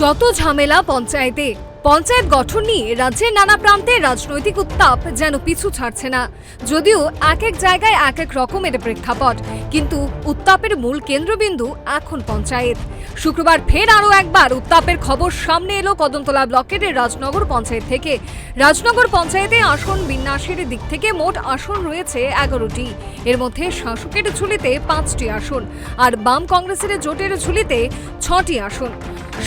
যত ঝামেলা পঞ্চায়েতে, পঞ্চায়েত গঠন নিয়ে রাজ্যের নানা প্রান্তে রাজনৈতিক উত্তাপ যেন পিছু ছাড়ছে না। যদিও এক এক জায়গায় এক এক রকমের প্রেক্ষাপট, কিন্তু উত্তাপের মূল কেন্দ্রবিন্দু এখন পঞ্চায়েত। শুক্রবার ফের আরও একবার উত্তাপের খবর সামনে এলো কদমতলা ব্লকের রাজনগর পঞ্চায়েত থেকে। রাজনগর পঞ্চায়েতে আসন বিন্যাসের দিক থেকে মোট আসন রয়েছে এগারোটি। এর মধ্যে শাসকের ঝুলিতে পাঁচটি আসন আর বাম কংগ্রেসের জোটের ঝুলিতে ছটি আসন।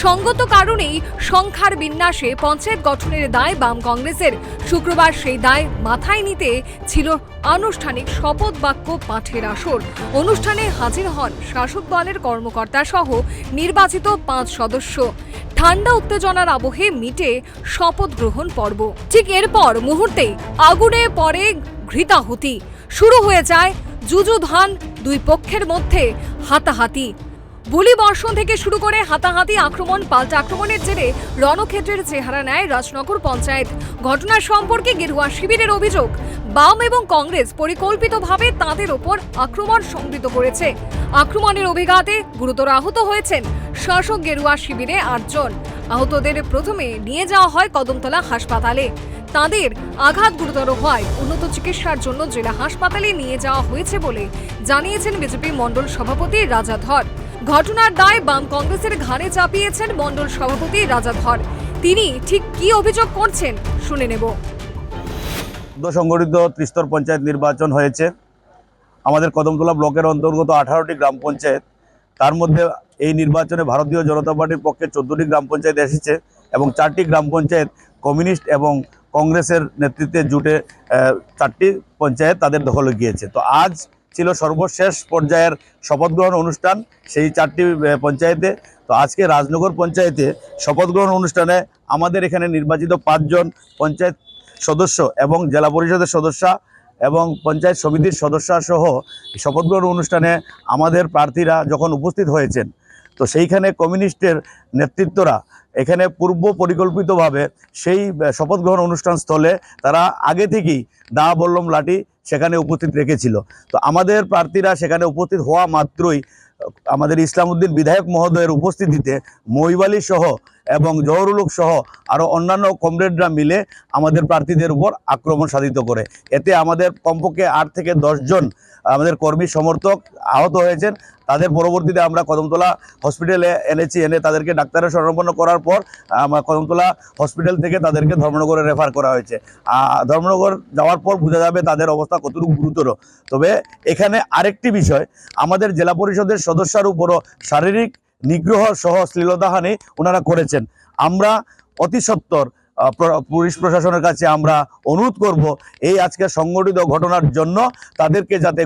সঙ্গত কারণেই সংখ্যার বিন্যাসে পঞ্চায়েত গঠনের দায় বাম কংগ্রেসের। শুক্রবার সেই দায় মাথায় নিতে ছিল আনুষ্ঠানিক শপথ বাক্য পাঠের আসর। অনুষ্ঠানে হাজির হন শাসক দলের কর্মকর্তা সহ নির্বাচিত পাঁচ সদস্য। ঠান্ডা উত্তেজনার আবহে মিটে শপথ গ্রহণ পর্ব। ঠিক এরপর মুহূর্তেই আগুনে পড়ে ঘৃতাহুতি। শুরু হয়ে যায় যুযুধান দুই পক্ষের মধ্যে হাতাহাতি। গুলি বর্ষণ থেকে শুরু করে হাতাহাতি আক্রমণ, পাল্টা আক্রমণের জেরে রণক্ষেত্রের চেহারা নেয় রাজনগর পঞ্চায়েত। ঘটনা সম্পর্কে গেরুয়া শিবিরের অভিযোগ, বাম এবং কংগ্রেস পরিকল্পিতভাবে তাদের ওপর আক্রমণ সংগৃহীত করেছে। আক্রমণের অভিঘাতে গুরুতর আহত হয়েছেন শাসক গেরুয়া শিবিরে আটজন। আহতদের প্রথমে নিয়ে যাওয়া হয় কদমতলা হাসপাতালে। তাদের আঘাত গুরুতর হওয়ায় উন্নত চিকিৎসার জন্য জেলা হাসপাতালে নিয়ে যাওয়া হয়েছে বলে জানিয়েছেন বিজেপি মণ্ডল সভাপতি রাজা ধর ঘটনার দায় বাম কংগ্রেসের ঘাড়ে চাপিয়েছেন মণ্ডল সভাপতি রাজা ধর। তিনি ঠিক কি অভিযোগ করছেন শুনে নেব। সংগঠিত ত্রিস্তর পঞ্চায়েত নির্বাচন হয়েছে। আমাদের কদমতলা ব্লকের অন্তর্গত আঠারোটি গ্রাম পঞ্চায়েত। তার মধ্যে এই নির্বাচনে ভারতীয় জনতা পার্টির পক্ষে চোদ্দটি গ্রাম পঞ্চায়েত এসেছে এবং চারটি গ্রাম পঞ্চায়েত কমিউনিস্ট এবং কংগ্রেসের নেতৃত্বে জুটে চারটি পঞ্চায়েত তাদের দখলে গিয়েছে। তো আজ ছিল সর্বশেষ পর্যায়ের শপথ গ্রহণ অনুষ্ঠান সেই চারটি পঞ্চায়েতে। তো আজকে রাজনগর পঞ্চায়েতে শপথ গ্রহণ অনুষ্ঠানে আমাদের এখানে নির্বাচিত পাঁচজন পঞ্চায়েত সদস্য এবং জেলা পরিষদের সদস্য এবং পঞ্চায়েত সমিতির সদস্য সহ শপথ গ্রহণ অনুষ্ঠানে আমাদের প্রার্থীরা যখন উপস্থিত হয়েছেন, তো সেইখানে কমিউনিস্টের নেতৃত্বরা এখানে পূর্ব পরিকল্পিতভাবে সেই শপথ গ্রহণ অনুষ্ঠান স্থলে তারা আগে থেকেই দা বল্লম লাঠি সেখানে উপস্থিত রেখেছিল। তো আমাদের প্রার্থীরা সেখানে উপস্থিত হওয়া মাত্রই, আমাদের ইসলামউদ্দিন বিধায়ক মহোদয়ের উপস্থিতিতে মহিবালি সহ এবং জহরুলুক সহ আরও অন্যান্য কমরেডরা মিলে আমাদের প্রার্থীদের উপর আক্রমণ সাধিত করে। এতে আমাদের কমপক্ষে আট থেকে জন আমাদের কর্মী সমর্থক আহত হয়েছেন। তাদের পরবর্তীতে আমরা কদমতলা হসপিটালে এনেছি, এনে তাদেরকে ডাক্তারের শরণাপন্ন করার পর আমরা কদমতলা হসপিটাল থেকে তাদেরকে ধর্মনগরে রেফার করা হয়েছে। ধর্মনগর যাওয়ার পর বোঝা যাবে তাদের অবস্থা কতটুকু গুরুতর। তবে এখানে আরেকটি বিষয়, আমাদের জেলা পরিষদের সদস্যার উপরও শারীরিক নিগ্রহ সহ শ্লীলতাহানি ওনারা করেছেন। আমরা অতি প্র- পুলিশ প্রশাসনের কাছে আমরা অনুরোধ করব এই আজকে সংগঠিত ঘটনার জন্য তাদেরকে যাতে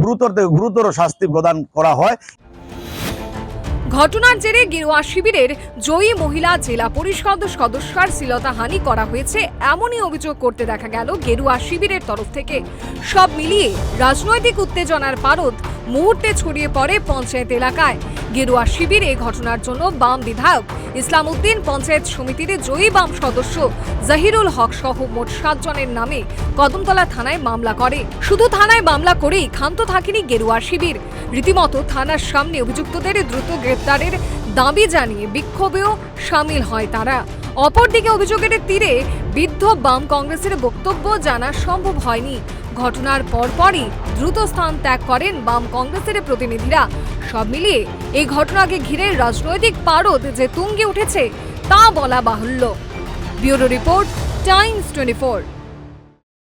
গুরুতর থেকে গুরুতর শাস্তি প্রদান করা হয়। ঘটনার জেরে গেরুয়া শিবিরের জয়ী মহিলা জেলা পরিষদ সদস্যার শ্লীলতাহানি করা হয়েছে, এমনই অভিযোগ করতে দেখা গেল গেরুয়া শিবিরের তরফ থেকে। সব মিলিয়ে রাজনৈতিক উত্তেজনার পারদ মুহূর্তে ছড়িয়ে পড়ে পঞ্চায়েত এলাকায়। গেরুয়া শিবির এই ঘটনার জন্য বাম বিধায়ক ইসলাম উদ্দিন পঞ্চায়েত সমিতির জয়ী বাম সদস্য জাহিরুল হক সহ মোট সাতজনের নামে কদমতলা থানায় মামলা করে। শুধু থানায় মামলা করেই ক্ষান্ত থাকেনি গেরুয়া শিবির। রীতিমতো থানার সামনে অভিযুক্তদের দ্রুত গ্রেপ্তারের দাবি জানিয়ে বিক্ষোভেও সামিল হয় তারা। অপরদিকে অভিযোগের তীরে বিদ্ধ বাম কংগ্রেসের বক্তব্য জানা সম্ভব হয়নি। ঘটনার পরপরই দ্রুত স্থান ত্যাগ করেন বাম কংগ্রেসের প্রতিনিধিরা। সব মিলিয়ে এই ঘটনাকে ঘিরে রাজনৈতিক পারদ যে তুঙ্গে উঠেছে, তা বলা বাহুল্য। Bureau report Times twenty